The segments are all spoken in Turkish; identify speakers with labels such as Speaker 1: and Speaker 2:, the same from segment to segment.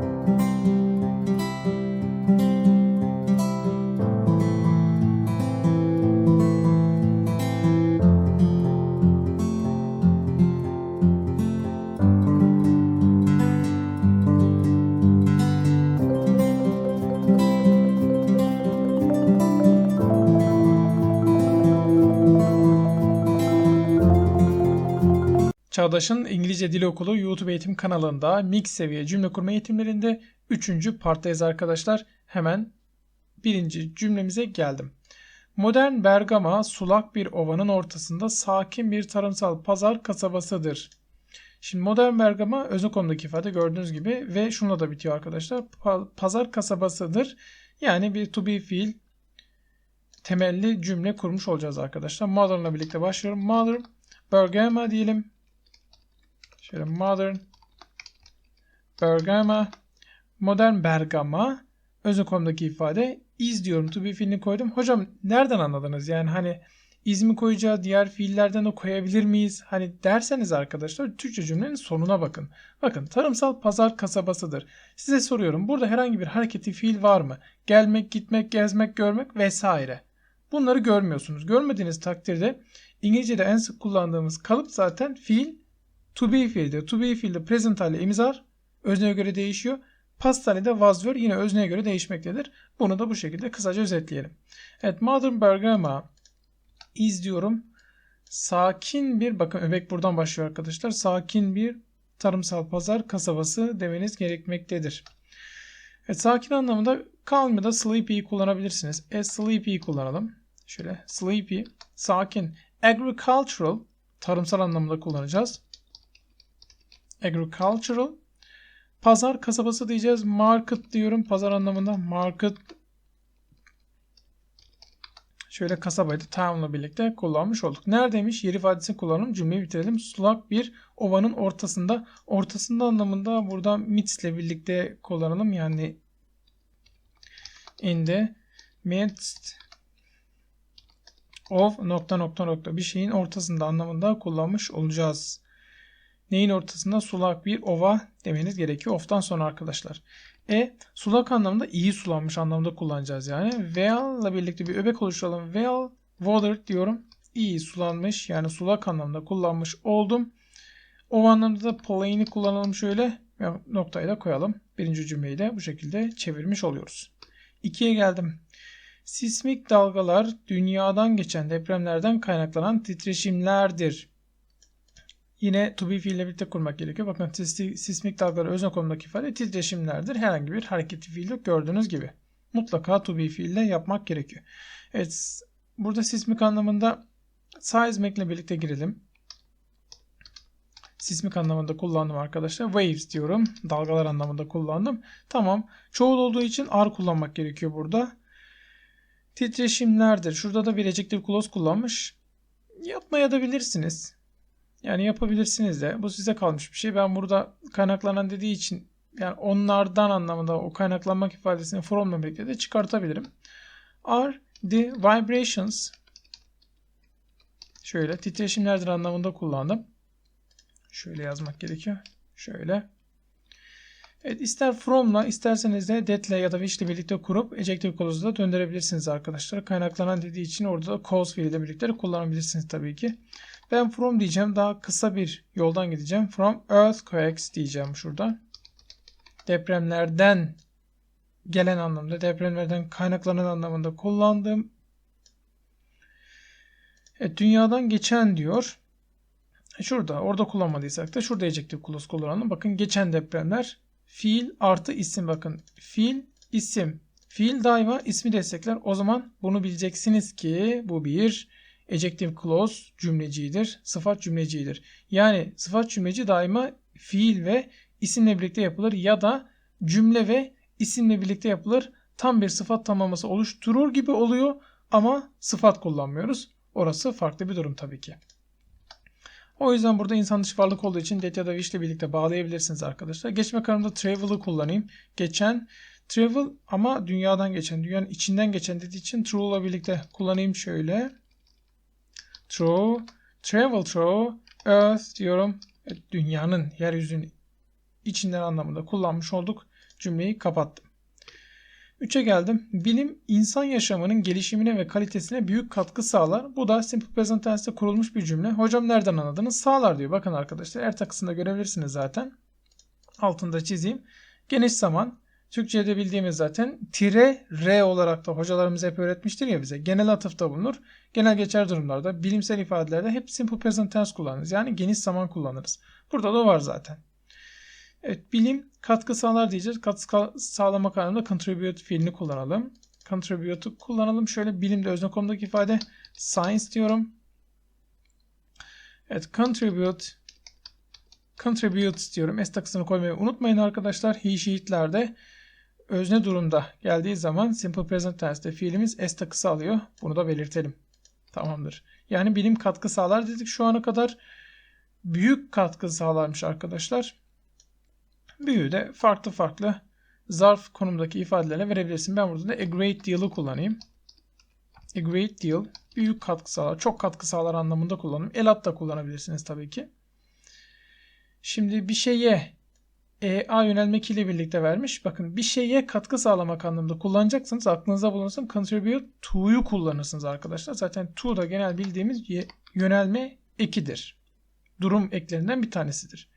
Speaker 1: Thank you. Çağdaş'ın İngilizce Dil Okulu YouTube eğitim kanalında mix seviye cümle kurma eğitimlerinde 3. parttayız arkadaşlar. Hemen birinci cümlemize geldim. Modern Bergama sulak bir ovanın ortasında sakin bir tarımsal pazar kasabasıdır. Şimdi modern Bergama özne konudaki ifade gördüğünüz gibi ve şununla da bitiyor arkadaşlar. Pa- pazar kasabasıdır. Yani bir to be fiil temelli cümle kurmuş olacağız arkadaşlar. Modern'la birlikte başlıyorum. Modern Bergama diyelim. Şöyle modern Bergama modern Bergama özne konumdaki ifade is diyorum. To be fiilini koydum. Hocam nereden anladınız? Yani hani iz mi koyacağız? Diğer fiillerden de koyabilir miyiz? Hani derseniz arkadaşlar Türkçe cümlenin sonuna bakın. Bakın tarımsal pazar kasabasıdır. Size soruyorum. Burada herhangi bir hareketi fiil var mı? Gelmek, gitmek, gezmek, görmek vesaire. Bunları görmüyorsunuz. Görmediğiniz takdirde İngilizce'de en sık kullandığımız kalıp zaten fiil To be fiilde. To be fiilde present hali imzar. Özneye göre değişiyor. Past hali de was were yine özneye göre değişmektedir. Bunu da bu şekilde kısaca özetleyelim. Evet Modern Bergama is diyorum. Sakin bir bakın öbek buradan başlıyor arkadaşlar. Sakin bir tarımsal pazar kasabası demeniz gerekmektedir. Evet, sakin anlamında calm ya da sleepy kullanabilirsiniz. E sleepy kullanalım. Şöyle sleepy, sakin. Agricultural, tarımsal anlamında kullanacağız agricultural. Pazar kasabası diyeceğiz. Market diyorum pazar anlamında. Market şöyle kasabaydı town'la birlikte kullanmış olduk. Neredeymiş? Yer ifadesini kullanalım. Cümleyi bitirelim. Sulak bir ovanın ortasında. Ortasında anlamında burada midst ile birlikte kullanalım. Yani in the midst of nokta nokta nokta bir şeyin ortasında anlamında kullanmış olacağız. Neyin ortasında? Sulak bir ova demeniz gerekiyor. Of'tan sonra arkadaşlar. E sulak anlamında iyi sulanmış anlamda kullanacağız yani. Well ile birlikte bir öbek oluşturalım. Well water diyorum. İyi sulanmış yani sulak anlamda kullanmış oldum. O anlamda da plain'i kullanalım şöyle. Noktayı da koyalım. Birinci cümleyi de bu şekilde çevirmiş oluyoruz. İkiye geldim. Sismik dalgalar dünyadan geçen depremlerden kaynaklanan titreşimlerdir. Yine to be fiille birlikte kurmak gerekiyor. Bakın sismik dalgalar özne konumdaki ifade titreşimlerdir. Herhangi bir hareketli fiil yok gördüğünüz gibi. Mutlaka to be fiille yapmak gerekiyor. Evet burada sismik anlamında seismic ile birlikte girelim. Sismik anlamında kullandım arkadaşlar. Waves diyorum. Dalgalar anlamında kullandım. Tamam. Çoğul olduğu için ar kullanmak gerekiyor burada. Titreşimlerdir. Şurada da bir adjective clause kullanmış. Yapmaya da bilirsiniz. Yani yapabilirsiniz de. Bu size kalmış bir şey. Ben burada kaynaklanan dediği için yani onlardan anlamında o kaynaklanmak ifadesini from'la birlikte de çıkartabilirim. Are the vibrations şöyle titreşimlerdir anlamında kullandım. Şöyle yazmak gerekiyor. Şöyle. Evet ister from'la isterseniz de that'le ya da which'le birlikte kurup adjective clause'u da döndürebilirsiniz arkadaşlar. Kaynaklanan dediği için orada da cause fiiliyle birlikte kullanabilirsiniz tabii ki. Ben from diyeceğim. Daha kısa bir yoldan gideceğim. From earthquakes diyeceğim şurada. Depremlerden gelen anlamda, depremlerden kaynaklanan anlamında kullandığım evet, dünyadan geçen diyor. Şurada, orada kullanmadıysak da şurada ejective clause kullanalım. Bakın geçen depremler fiil artı isim bakın. Fiil, isim. Fiil daima ismi destekler. O zaman bunu bileceksiniz ki bu bir Adjective clause cümlecidir. Sıfat cümlecidir. Yani sıfat cümleci daima fiil ve isimle birlikte yapılır ya da cümle ve isimle birlikte yapılır. Tam bir sıfat tamlaması oluşturur gibi oluyor ama sıfat kullanmıyoruz. Orası farklı bir durum tabii ki. O yüzden burada insan dışı varlık olduğu için that ya da wish ile birlikte bağlayabilirsiniz arkadaşlar. Geçme kararında travel'ı kullanayım. Geçen travel ama dünyadan geçen, dünyanın içinden geçen dediği için true ile birlikte kullanayım şöyle through, travel through earth diyorum. Dünyanın, yeryüzünün içinden anlamında kullanmış olduk. Cümleyi kapattım. 3'e geldim. Bilim insan yaşamının gelişimine ve kalitesine büyük katkı sağlar. Bu da Simple Present Tense'de kurulmuş bir cümle. Hocam nereden anladınız? Sağlar diyor. Bakın arkadaşlar er takısında görebilirsiniz zaten. Altında çizeyim. Geniş zaman. Türkçe'de bildiğimiz zaten tire R olarak da hocalarımız hep öğretmiştir ya bize. Genel atıfta bulunur. Genel geçer durumlarda, bilimsel ifadelerde hep simple present tense kullanırız. Yani geniş zaman kullanırız. Burada da var zaten. Evet bilim katkı sağlar diyeceğiz. Katkı sağlamak anlamında contribute fiilini kullanalım. Contribute'u kullanalım. Şöyle bilimde özne konumdaki ifade science diyorum. Evet contribute contribute diyorum. S takısını koymayı unutmayın arkadaşlar. He, she'lerde özne durumda geldiği zaman simple present tense'de fiilimiz s takısı alıyor. Bunu da belirtelim. Tamamdır. Yani bilim katkı sağlar dedik şu ana kadar. Büyük katkı sağlarmış arkadaşlar. Büyüğü de farklı farklı zarf konumdaki ifadelerle verebilirsin. Ben burada da a great deal'ı kullanayım. A great deal büyük katkı sağlar, çok katkı sağlar anlamında kullanım. Elat da kullanabilirsiniz tabii ki. Şimdi bir şeye e, A yönelmek ile birlikte vermiş. Bakın bir şeye katkı sağlamak anlamında kullanacaksınız. Aklınızda bulunsun. Contribute to'yu kullanırsınız arkadaşlar. Zaten to da genel bildiğimiz yönelme ekidir. Durum eklerinden bir tanesidir.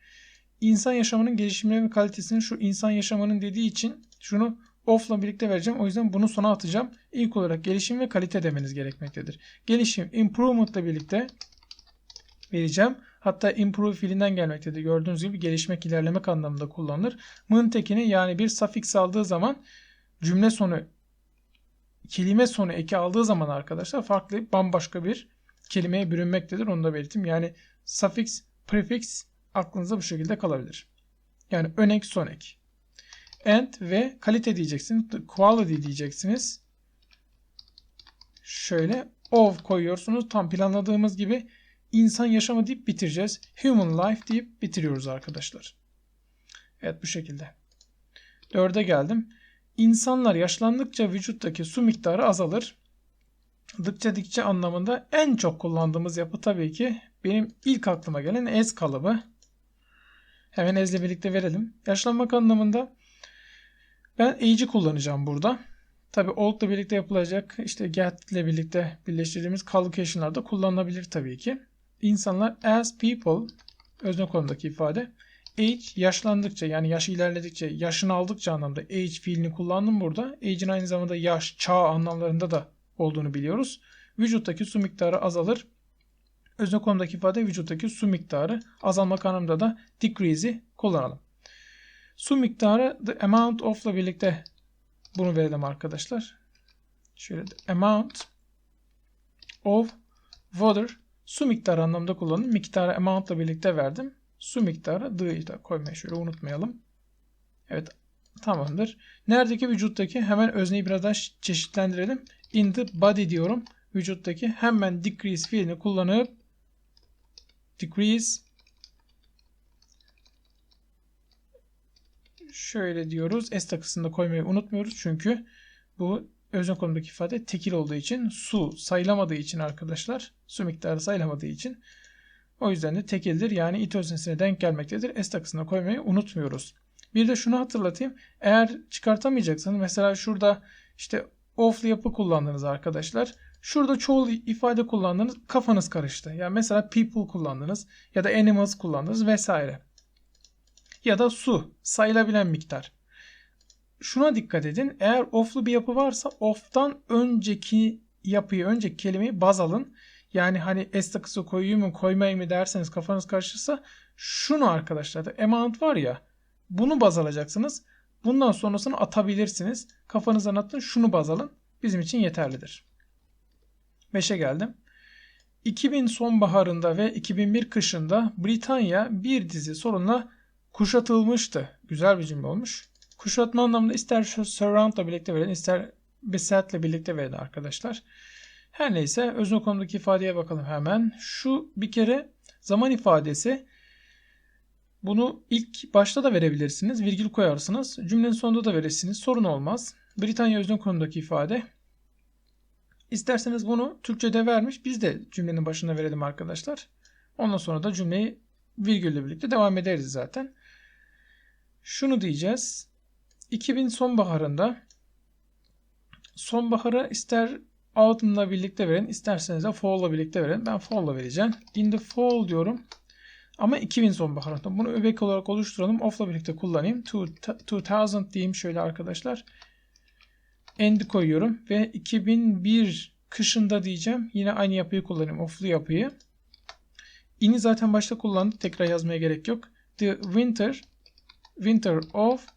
Speaker 1: İnsan yaşamının gelişimine ve kalitesini şu insan yaşamının dediği için şunu off'la birlikte vereceğim. O yüzden bunu sona atacağım. İlk olarak gelişim ve kalite demeniz gerekmektedir. Gelişim improvement ile birlikte vereceğim. Hatta improve fiilinden gelmektedir. Gördüğünüz gibi gelişmek, ilerlemek anlamında kullanılır. Mın tekini yani bir suffix aldığı zaman cümle sonu kelime sonu eki aldığı zaman arkadaşlar farklı bambaşka bir kelimeye bürünmektedir. Onu da belirteyim. Yani suffix, prefix aklınızda bu şekilde kalabilir. Yani önek, sonek. And ve kalite diyeceksiniz. Quality diyeceksiniz. Şöyle of koyuyorsunuz. Tam planladığımız gibi insan yaşamı deyip bitireceğiz. Human life deyip bitiriyoruz arkadaşlar. Evet bu şekilde. Dörde geldim. İnsanlar yaşlandıkça vücuttaki su miktarı azalır. Dıkça dikçe anlamında en çok kullandığımız yapı tabii ki benim ilk aklıma gelen ez kalıbı. Hemen ezle birlikte verelim. Yaşlanmak anlamında ben age'i kullanacağım burada. Tabi old ile birlikte yapılacak işte get ile birlikte birleştirdiğimiz collocation'larda kullanılabilir tabii ki. İnsanlar as people özne konumdaki ifade age yaşlandıkça yani yaş ilerledikçe yaşını aldıkça anlamda age fiilini kullandım burada. Age'in aynı zamanda yaş, çağ anlamlarında da olduğunu biliyoruz. Vücuttaki su miktarı azalır. Özne konumdaki ifade vücuttaki su miktarı azalmak anlamında da decrease'i kullanalım. Su miktarı the amount of ile birlikte bunu verelim arkadaşlar. Şöyle amount of water Su miktarı anlamda kullandım. Miktarı amount ile birlikte verdim. Su miktarı d'yi da koymayı şöyle unutmayalım. Evet tamamdır. Neredeki vücuttaki hemen özneyi biraz daha çeşitlendirelim. In the body diyorum. Vücuttaki hemen decrease fiilini kullanıp decrease şöyle diyoruz. S takısını da koymayı unutmuyoruz. Çünkü bu özne konumdaki ifade tekil olduğu için su sayılamadığı için arkadaşlar su miktarı sayılamadığı için o yüzden de tekildir. Yani it öznesine denk gelmektedir. S takısına koymayı unutmuyoruz. Bir de şunu hatırlatayım. Eğer çıkartamayacaksanız mesela şurada işte off'lı yapı kullandınız arkadaşlar. Şurada çoğul ifade kullandınız kafanız karıştı. Yani mesela people kullandınız ya da animals kullandınız vesaire. Ya da su sayılabilen miktar şuna dikkat edin. Eğer off'lu bir yapı varsa off'tan önceki yapıyı, önceki kelimeyi baz alın. Yani hani s takısı koyayım mı koymayayım mı derseniz kafanız karışırsa şunu arkadaşlar da amount var ya bunu baz alacaksınız. Bundan sonrasını atabilirsiniz. Kafanızdan atın şunu baz alın. Bizim için yeterlidir. 5'e geldim. 2000 sonbaharında ve 2001 kışında Britanya bir dizi sorunla kuşatılmıştı. Güzel bir cümle olmuş. Kuşatma anlamında ister surround ile birlikte verin ister beset ile birlikte verin arkadaşlar. Her neyse özne konudaki ifadeye bakalım hemen. Şu bir kere zaman ifadesi bunu ilk başta da verebilirsiniz. Virgül koyarsınız. Cümlenin sonunda da verirsiniz. Sorun olmaz. Britanya özne konudaki ifade. İsterseniz bunu Türkçe'de vermiş. Biz de cümlenin başına verelim arkadaşlar. Ondan sonra da cümleyi virgülle birlikte devam ederiz zaten. Şunu diyeceğiz. 2000 sonbaharında sonbahara ister autumn'la birlikte verin, isterseniz de fall'la birlikte verin. Ben fall'la vereceğim. In the fall diyorum. Ama 2000 sonbaharında. Bunu öbek olarak oluşturalım. Off'la birlikte kullanayım. 2000 diyeyim şöyle arkadaşlar. End koyuyorum ve 2001 kışında diyeceğim. Yine aynı yapıyı kullanayım. Off'lu yapıyı. In'i zaten başta kullandık. Tekrar yazmaya gerek yok. The winter winter of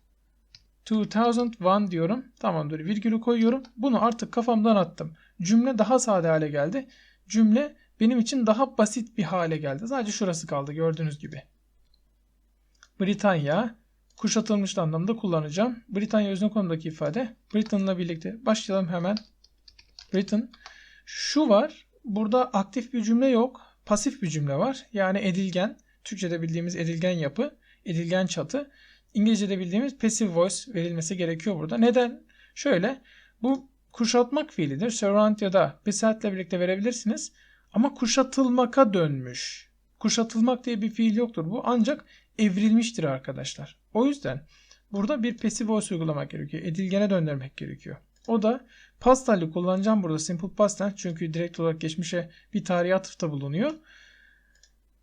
Speaker 1: 2001 diyorum. Tamamdır. Virgülü koyuyorum. Bunu artık kafamdan attım. Cümle daha sade hale geldi. Cümle benim için daha basit bir hale geldi. Sadece şurası kaldı gördüğünüz gibi. Britanya kuşatılmış anlamda kullanacağım. Britanya özne konumdaki ifade. Britain'la birlikte başlayalım hemen. Britain. Şu var. Burada aktif bir cümle yok. Pasif bir cümle var. Yani edilgen. Türkçe'de bildiğimiz edilgen yapı. Edilgen çatı. İngilizce'de bildiğimiz passive voice verilmesi gerekiyor burada. Neden? Şöyle. Bu kuşatmak fiilidir. Surround ya da beset'le birlikte verebilirsiniz. Ama kuşatılmaka dönmüş. Kuşatılmak diye bir fiil yoktur. Bu ancak evrilmiştir arkadaşlar. O yüzden burada bir passive voice uygulamak gerekiyor. Edilgene döndürmek gerekiyor. O da past hali kullanacağım burada simple past tense çünkü direkt olarak geçmişe bir tarihe atıfta bulunuyor.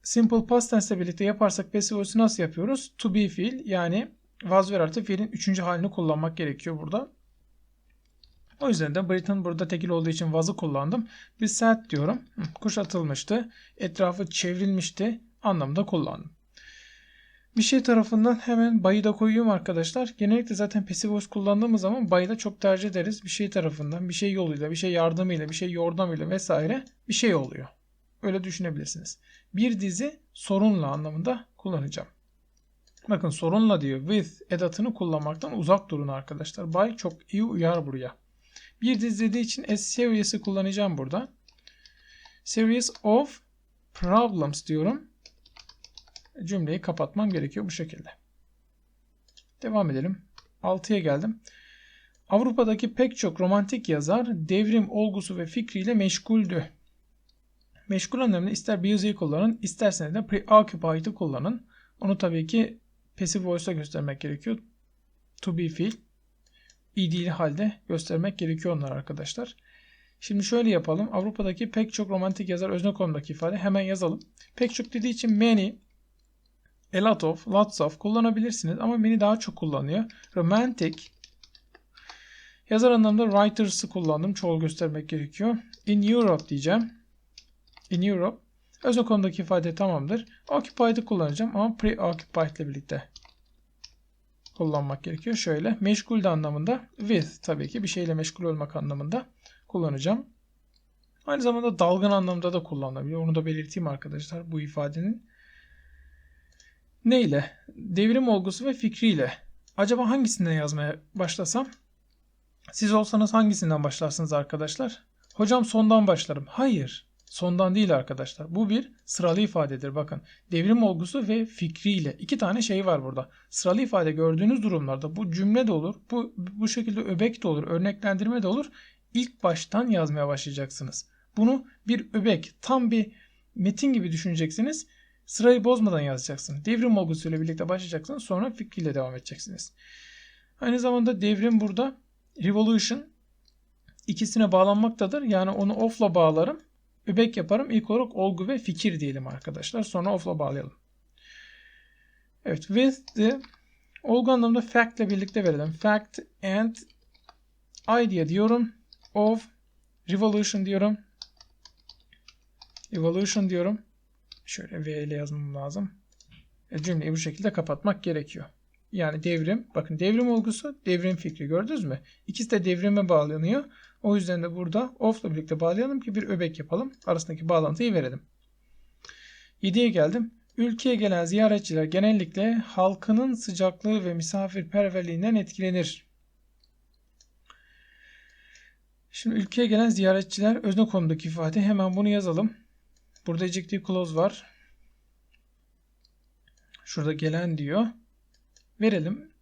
Speaker 1: Simple past tense ile birlikte yaparsak passive voice'u nasıl yapıyoruz? To be fiil yani was were artı fiilin üçüncü halini kullanmak gerekiyor burada. O yüzden de Britain burada tekil olduğu için was'ı kullandım. Bir set diyorum. Kuşatılmıştı. Etrafı çevrilmişti anlamda kullandım. Bir şey tarafından hemen bayı da koyuyorum arkadaşlar. Genellikle zaten passive voice kullandığımız zaman bayı da çok tercih ederiz. Bir şey tarafından, bir şey yoluyla, bir şey yardımıyla, bir şey yordamıyla vesaire bir şey oluyor. Öyle düşünebilirsiniz. Bir dizi sorunla anlamında kullanacağım. Bakın sorunla diyor. With edatını kullanmaktan uzak durun arkadaşlar. By çok iyi uyar buraya. Bir dizi dediği için S serious'ı kullanacağım burada. Series of problems diyorum cümleyi kapatmam gerekiyor bu şekilde. Devam edelim. 6'ya geldim. Avrupa'daki pek çok romantik yazar devrim olgusu ve fikriyle meşguldü. Meşgul anlamında ister busy'yi kullanın, isterseniz de preoccupied'ı kullanın. Onu tabii ki passive voice'da göstermek gerekiyor. To be fiil. id'li halde göstermek gerekiyor onlar arkadaşlar. Şimdi şöyle yapalım. Avrupa'daki pek çok romantik yazar özne konumdaki ifade hemen yazalım. Pek çok dediği için many, a lot of, lots of kullanabilirsiniz ama beni daha çok kullanıyor. Romantic yazar anlamda writers'ı kullandım. Çoğul göstermek gerekiyor. In Europe diyeceğim. In Europe. Özne konudaki ifade tamamdır. Occupied'ı kullanacağım ama preoccupied ile birlikte kullanmak gerekiyor. Şöyle meşgul de anlamında with tabii ki bir şeyle meşgul olmak anlamında kullanacağım. Aynı zamanda dalgın anlamda da kullanılabiliyor. Onu da belirteyim arkadaşlar bu ifadenin. Ne ile? Devrim olgusu ve fikriyle. Acaba hangisinden yazmaya başlasam? Siz olsanız hangisinden başlarsınız arkadaşlar? Hocam sondan başlarım. Hayır. Sondan değil arkadaşlar. Bu bir sıralı ifadedir. Bakın devrim olgusu ve fikriyle. iki tane şey var burada. Sıralı ifade gördüğünüz durumlarda bu cümle de olur. Bu, bu şekilde öbek de olur. Örneklendirme de olur. İlk baştan yazmaya başlayacaksınız. Bunu bir öbek tam bir metin gibi düşüneceksiniz. Sırayı bozmadan yazacaksın. Devrim olgusuyla birlikte başlayacaksın. Sonra fikriyle devam edeceksiniz. Aynı zamanda devrim burada revolution ikisine bağlanmaktadır. Yani onu off'la bağlarım. Übek yaparım. İlk olarak olgu ve fikir diyelim arkadaşlar. Sonra off'la bağlayalım. Evet. With the olgu anlamında fact ile birlikte verelim. Fact and idea diyorum. Of revolution diyorum. Evolution diyorum. Şöyle V ile yazmam lazım. E, cümleyi bu şekilde kapatmak gerekiyor. Yani devrim. Bakın devrim olgusu devrim fikri gördünüz mü? İkisi de devrime bağlanıyor. O yüzden de burada of ile birlikte bağlayalım ki bir öbek yapalım. Arasındaki bağlantıyı verelim. 7'ye geldim. Ülkeye gelen ziyaretçiler genellikle halkının sıcaklığı ve misafirperverliğinden etkilenir. Şimdi ülkeye gelen ziyaretçiler özne konudaki ifade. Hemen bunu yazalım. Burada ejective clause var. Şurada gelen diyor. Verelim.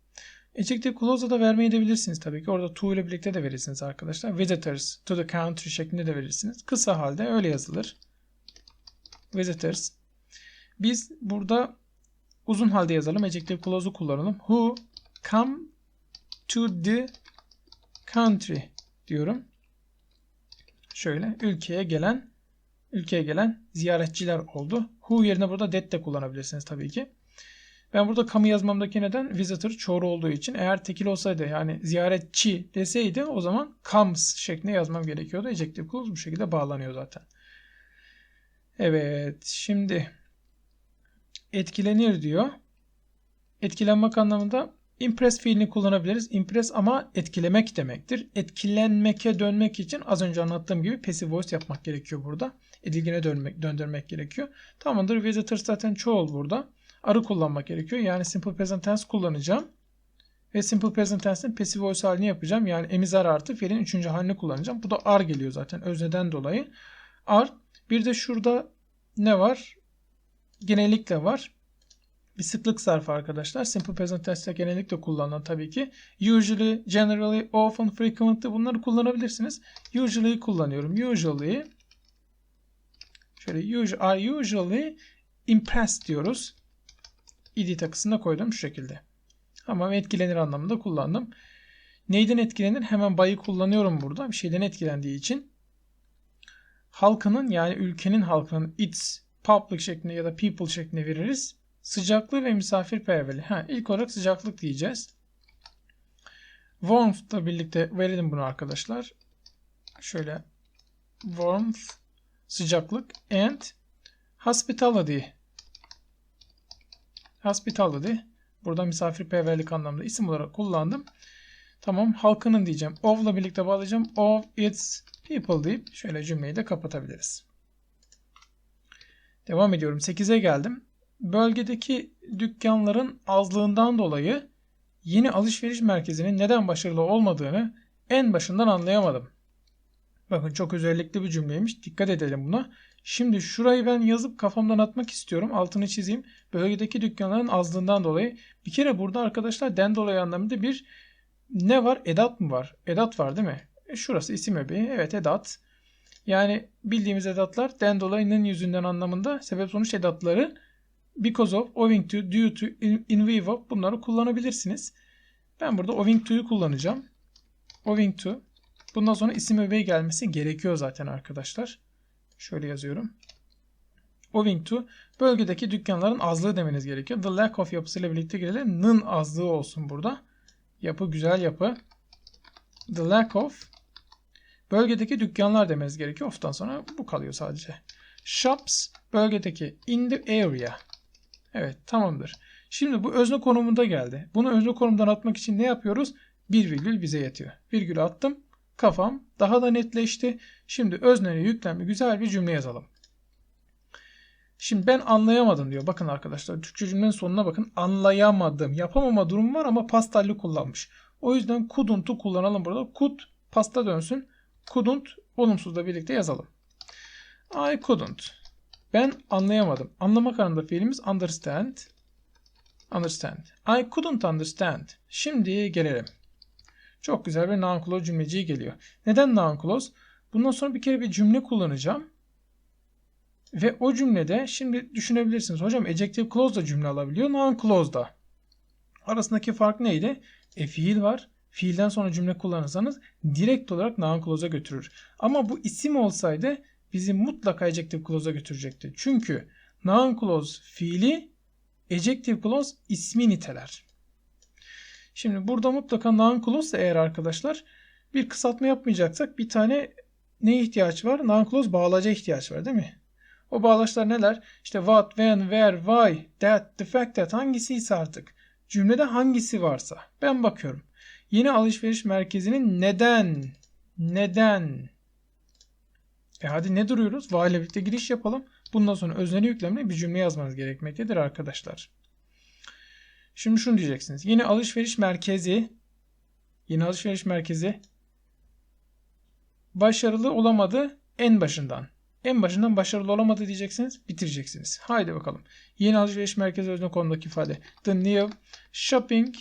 Speaker 1: Ejective clause'u da vermeyi edebilirsiniz tabii ki. Orada to ile birlikte de verirsiniz arkadaşlar. Visitors to the country şeklinde de verirsiniz. Kısa halde öyle yazılır. Visitors. Biz burada Uzun halde yazalım. Adjective clause'u kullanalım. Who come to the country diyorum. Şöyle ülkeye gelen ülkeye gelen ziyaretçiler oldu. Who yerine burada that de kullanabilirsiniz tabii ki. Ben burada kamu yazmamdaki neden visitor çoğru olduğu için eğer tekil olsaydı yani ziyaretçi deseydi o zaman comes şeklinde yazmam gerekiyordu. Adjective clause bu şekilde bağlanıyor zaten. Evet şimdi etkilenir diyor. Etkilenmek anlamında impress fiilini kullanabiliriz. Impress ama etkilemek demektir. Etkilenmeke dönmek için az önce anlattığım gibi passive voice yapmak gerekiyor burada. Edilgine dönmek, döndürmek gerekiyor. Tamamdır. Visitor zaten çoğul burada. Arı kullanmak gerekiyor. Yani simple present tense kullanacağım. Ve simple present tense'in passive voice halini yapacağım. Yani emizar artı fiilin üçüncü halini kullanacağım. Bu da ar geliyor zaten özneden dolayı. Ar. Bir de şurada ne var? Genellikle var. Bir sıklık zarfı arkadaşlar. Simple present tense'te genellikle kullanılan tabii ki. Usually, generally, often, frequently bunları kullanabilirsiniz. Usually'yi kullanıyorum. Usually şöyle usually, I usually impressed diyoruz. İd takısında koydum şu şekilde. Ama etkilenir anlamında kullandım. Neyden etkilenir? Hemen bayı kullanıyorum burada. Bir şeyden etkilendiği için. Halkının yani ülkenin halkının its public şeklinde ya da people şeklinde veririz. Sıcaklığı ve misafirperverliği. Ha, ilk olarak sıcaklık diyeceğiz. Warmth ile birlikte verelim bunu arkadaşlar. Şöyle warmth sıcaklık and hospitality hospitality burada misafirperverlik anlamında isim olarak kullandım. Tamam halkının diyeceğim. Of ile birlikte bağlayacağım. Of its people deyip şöyle cümleyi de kapatabiliriz. Devam ediyorum. 8'e geldim. Bölgedeki dükkanların azlığından dolayı yeni alışveriş merkezinin neden başarılı olmadığını en başından anlayamadım. Bakın çok özellikli bir cümleymiş. Dikkat edelim buna. Şimdi şurayı ben yazıp kafamdan atmak istiyorum. Altını çizeyim. Bölgedeki dükkanların azlığından dolayı. Bir kere burada arkadaşlar den dolayı anlamında bir ne var? Edat mı var? Edat var değil mi? E şurası isim öbeği. Evet edat. Yani bildiğimiz edatlar den dolayının yüzünden anlamında sebep sonuç edatları because of, owing to, due to, in, in view of bunları kullanabilirsiniz. Ben burada owing to'yu kullanacağım. Owing to. Bundan sonra isim öbeği gelmesi gerekiyor zaten arkadaşlar. Şöyle yazıyorum. Owing to bölgedeki dükkanların azlığı demeniz gerekiyor. The lack of yapısıyla birlikte gelelim. Nın azlığı olsun burada. Yapı güzel yapı. The lack of bölgedeki dükkanlar demeniz gerekiyor. Of'tan sonra bu kalıyor sadece. Shops bölgedeki in the area. Evet tamamdır. Şimdi bu özne konumunda geldi. Bunu özne konumundan atmak için ne yapıyoruz? Bir virgül bize yetiyor. Virgül attım. Kafam daha da netleşti. Şimdi özneli yüklemli güzel bir cümle yazalım. Şimdi ben anlayamadım diyor. Bakın arkadaşlar Türkçe cümlenin sonuna bakın. Anlayamadım. Yapamama durum var ama pastalli kullanmış. O yüzden couldn't'u kullanalım burada. Could pasta dönsün. Couldn't olumsuzla birlikte yazalım. I couldn't. Ben anlayamadım. Anlamak anlamında fiilimiz understand. Understand. I couldn't understand. Şimdi gelelim. Çok güzel bir noun clause cümleciği geliyor. Neden noun clause? Bundan sonra bir kere bir cümle kullanacağım. Ve o cümlede şimdi düşünebilirsiniz. Hocam adjective clause da cümle alabiliyor. Noun clause da. Arasındaki fark neydi? E fiil var. Fiilden sonra cümle kullanırsanız direkt olarak noun clause'a götürür. Ama bu isim olsaydı bizi mutlaka adjective clause'a götürecekti. Çünkü noun clause fiili adjective clause ismi niteler. Şimdi burada mutlaka noun clause eğer arkadaşlar bir kısaltma yapmayacaksak bir tane ne ihtiyaç var? Noun clause bağlaca ihtiyaç var değil mi? O bağlaçlar neler? İşte what, when, where, why, that, the fact that hangisi ise artık. Cümlede hangisi varsa. Ben bakıyorum. Yeni alışveriş merkezinin neden, neden, e hadi ne duruyoruz? Why ile birlikte giriş yapalım. Bundan sonra özneli yüklemle bir cümle yazmanız gerekmektedir arkadaşlar. Şimdi şunu diyeceksiniz. Yeni alışveriş merkezi yeni alışveriş merkezi başarılı olamadı en başından. En başından başarılı olamadı diyeceksiniz. Bitireceksiniz. Haydi bakalım. Yeni alışveriş merkezi özne konudaki ifade. The new shopping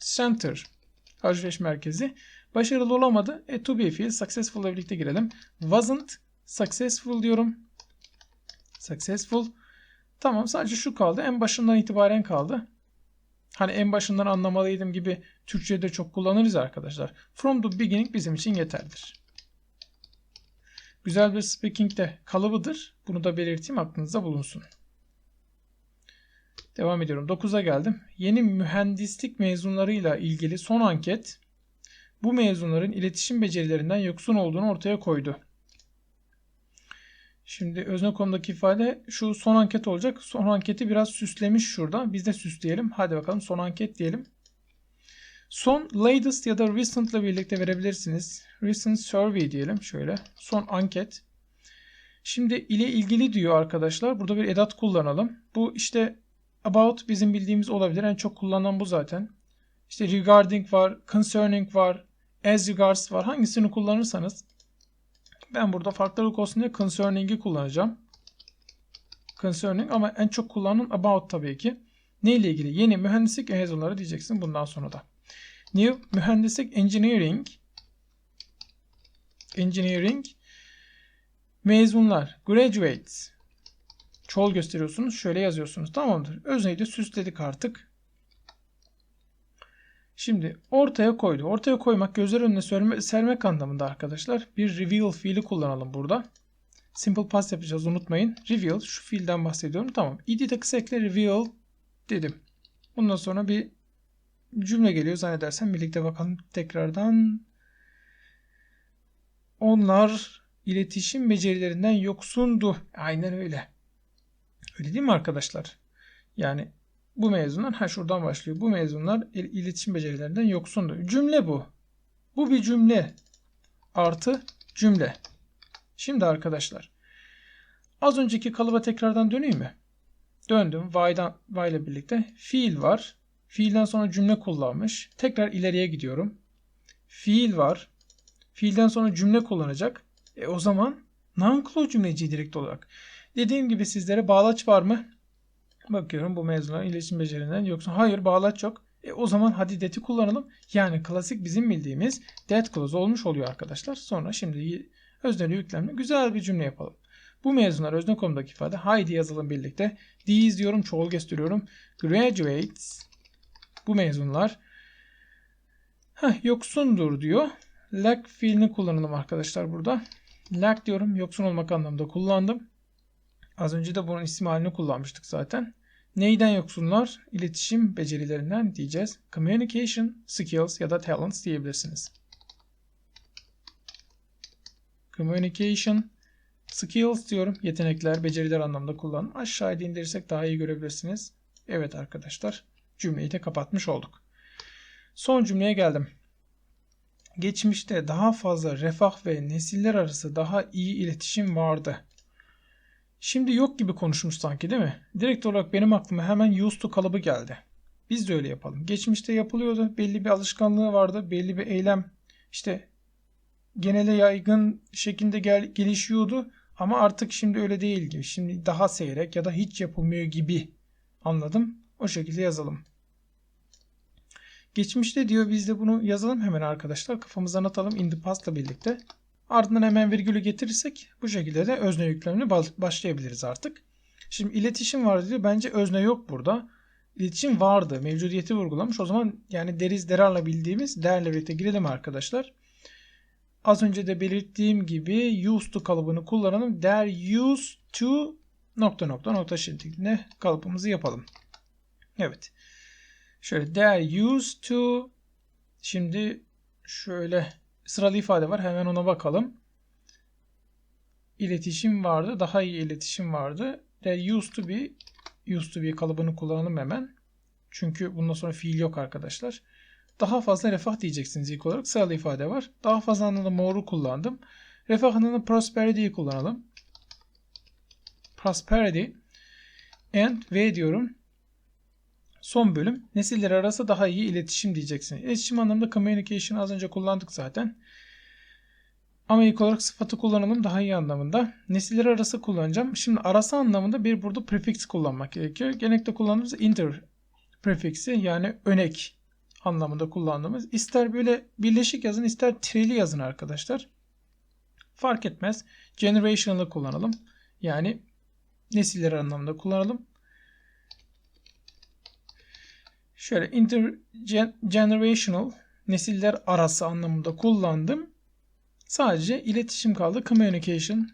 Speaker 1: center. Alışveriş merkezi. Başarılı olamadı. E, to be fiil successful ile birlikte girelim. Wasn't successful diyorum. Successful. Tamam sadece şu kaldı. En başından itibaren kaldı. Hani en başından anlamalıydım gibi Türkçe'de çok kullanırız arkadaşlar. From the beginning bizim için yeterlidir. Güzel bir speaking de kalıbıdır. Bunu da belirteyim aklınızda bulunsun. Devam ediyorum. 9'a geldim. Yeni mühendislik mezunlarıyla ilgili son anket bu mezunların iletişim becerilerinden yoksun olduğunu ortaya koydu. Şimdi özne.com'daki ifade şu son anket olacak. Son anketi biraz süslemiş şurada. Biz de süsleyelim. Hadi bakalım son anket diyelim. Son latest ya da recent ile birlikte verebilirsiniz. Recent survey diyelim şöyle. Son anket. Şimdi ile ilgili diyor arkadaşlar. Burada bir edat kullanalım. Bu işte about bizim bildiğimiz olabilir. En çok kullanılan bu zaten. İşte regarding var, concerning var, as regards var. Hangisini kullanırsanız ben burada farklılık olsun diye concerning'i kullanacağım. Concerning ama en çok kullanılan about tabii ki. Ne ile ilgili? Yeni mühendislik mezunları diyeceksin bundan sonra da. New mühendislik engineering engineering mezunlar graduates çoğul gösteriyorsunuz. Şöyle yazıyorsunuz. Tamamdır. Özneyi de süsledik artık. Şimdi ortaya koydu. Ortaya koymak gözler önüne serme, sermek anlamında arkadaşlar. Bir reveal fiili kullanalım burada. Simple past yapacağız unutmayın. Reveal şu fiilden bahsediyorum. Tamam. de kısa ekle reveal dedim. Bundan sonra bir cümle geliyor zannedersem birlikte bakalım tekrardan. Onlar iletişim becerilerinden yoksundu. Aynen öyle. Öyle değil mi arkadaşlar? Yani bu mezunlar ha şuradan başlıyor. Bu mezunlar il- iletişim becerilerinden yoksundu. Cümle bu. Bu bir cümle. Artı cümle. Şimdi arkadaşlar. Az önceki kalıba tekrardan döneyim mi? Döndüm. Why'dan, why ile birlikte. Fiil var. Fiilden sonra cümle kullanmış. Tekrar ileriye gidiyorum. Fiil var. Fiilden sonra cümle kullanacak. E o zaman non-clause cümleci direkt olarak. Dediğim gibi sizlere bağlaç var mı? Bakıyorum bu mezunların iletişim becerilerinden yoksa hayır bağlaç yok. E o zaman hadi that'i kullanalım. Yani klasik bizim bildiğimiz that clause olmuş oluyor arkadaşlar. Sonra şimdi özneli yüklemle güzel bir cümle yapalım. Bu mezunlar özne konumdaki ifade haydi yazalım birlikte. These diyorum çoğul gösteriyorum. Graduates bu mezunlar Heh, yoksundur diyor. Lack fiilini kullanalım arkadaşlar burada. Lack diyorum yoksun olmak anlamında kullandım. Az önce de bunun isim halini kullanmıştık zaten. Neyden yoksunlar? İletişim becerilerinden diyeceğiz. Communication skills ya da talents diyebilirsiniz. Communication skills diyorum. Yetenekler, beceriler anlamında kullanım. Aşağıya indirirsek daha iyi görebilirsiniz. Evet arkadaşlar. Cümleyi de kapatmış olduk. Son cümleye geldim. Geçmişte daha fazla refah ve nesiller arası daha iyi iletişim vardı. Şimdi yok gibi konuşmuş sanki değil mi? Direkt olarak benim aklıma hemen used to kalıbı geldi. Biz de öyle yapalım. Geçmişte yapılıyordu. Belli bir alışkanlığı vardı. Belli bir eylem işte genele yaygın şekilde gel gelişiyordu. Ama artık şimdi öyle değil gibi. Şimdi daha seyrek ya da hiç yapılmıyor gibi. Anladım. O şekilde yazalım. Geçmişte diyor biz de bunu yazalım hemen arkadaşlar. Kafamızdan atalım in the past'la birlikte. Ardından hemen virgülü getirirsek bu şekilde de özne yüklemine başlayabiliriz artık. Şimdi iletişim var diyor. Bence özne yok burada. İletişim vardı. Mevcudiyeti vurgulamış. O zaman yani deriz derarla bildiğimiz değerle birlikte girelim arkadaşlar. Az önce de belirttiğim gibi used to kalıbını kullanalım. There used to nokta nokta nokta şeklinde kalıbımızı yapalım. Evet. Şöyle there used to şimdi şöyle sıralı ifade var. Hemen ona bakalım. İletişim vardı. Daha iyi iletişim vardı. There used to be used to be kalıbını kullanalım hemen. Çünkü bundan sonra fiil yok arkadaşlar. Daha fazla refah diyeceksiniz ilk olarak. Sıralı ifade var. Daha fazla anlamda more'u kullandım. Refah anlamında prosperity'yi kullanalım. Prosperity and ve diyorum. Son bölüm nesiller arası daha iyi iletişim diyeceksin. İletişim anlamında communication az önce kullandık zaten. Ama ilk olarak sıfatı kullanalım daha iyi anlamında. Nesiller arası kullanacağım. Şimdi arası anlamında bir burada prefix kullanmak gerekiyor. Genellikle kullandığımız inter prefiksi yani önek anlamında kullandığımız. İster böyle birleşik yazın ister trili yazın arkadaşlar. Fark etmez. Generational'ı kullanalım. Yani nesiller anlamında kullanalım. Şöyle intergenerational nesiller arası anlamında kullandım. Sadece iletişim kaldı. Communication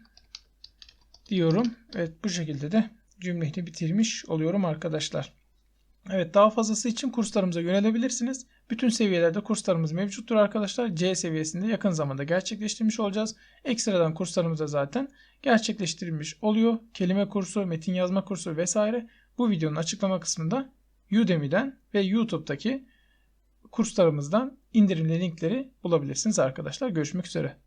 Speaker 1: diyorum. Evet bu şekilde de cümleyi bitirmiş oluyorum arkadaşlar. Evet daha fazlası için kurslarımıza yönelebilirsiniz. Bütün seviyelerde kurslarımız mevcuttur arkadaşlar. C seviyesinde yakın zamanda gerçekleştirmiş olacağız. Ekstradan kurslarımız da zaten gerçekleştirilmiş oluyor. Kelime kursu, metin yazma kursu vesaire. Bu videonun açıklama kısmında Udemy'den ve YouTube'daki kurslarımızdan indirimli linkleri bulabilirsiniz arkadaşlar. Görüşmek üzere.